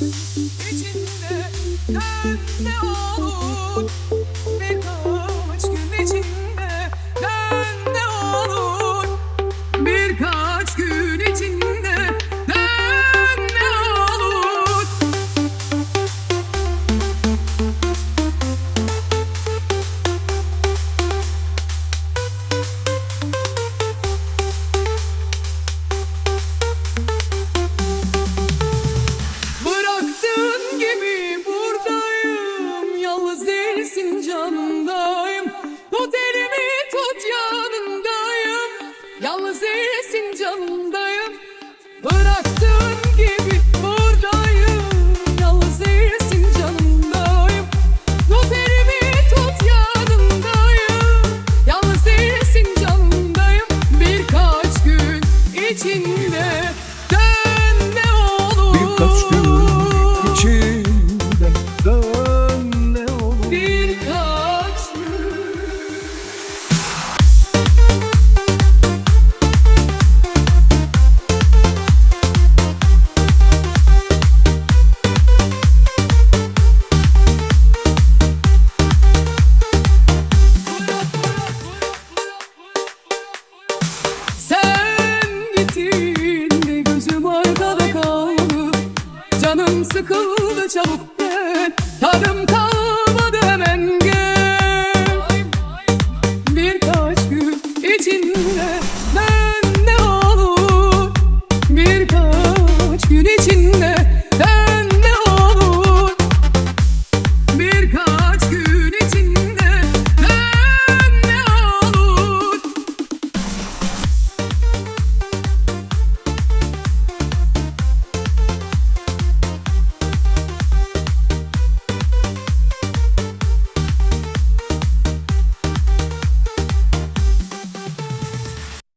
içinde dön ne olur Birkaç gün içinde Yalnız değilsin canımdayım Bıraktığın gibi buradayım. Yalnız değilsin canımdayım Tut elimi tut yanındayım. Yalnız değilsin canımdayım Birkaç gün içinde Gözüm arkada kaldı. Canım sıkıldı çabuk gel. Tadım kaldı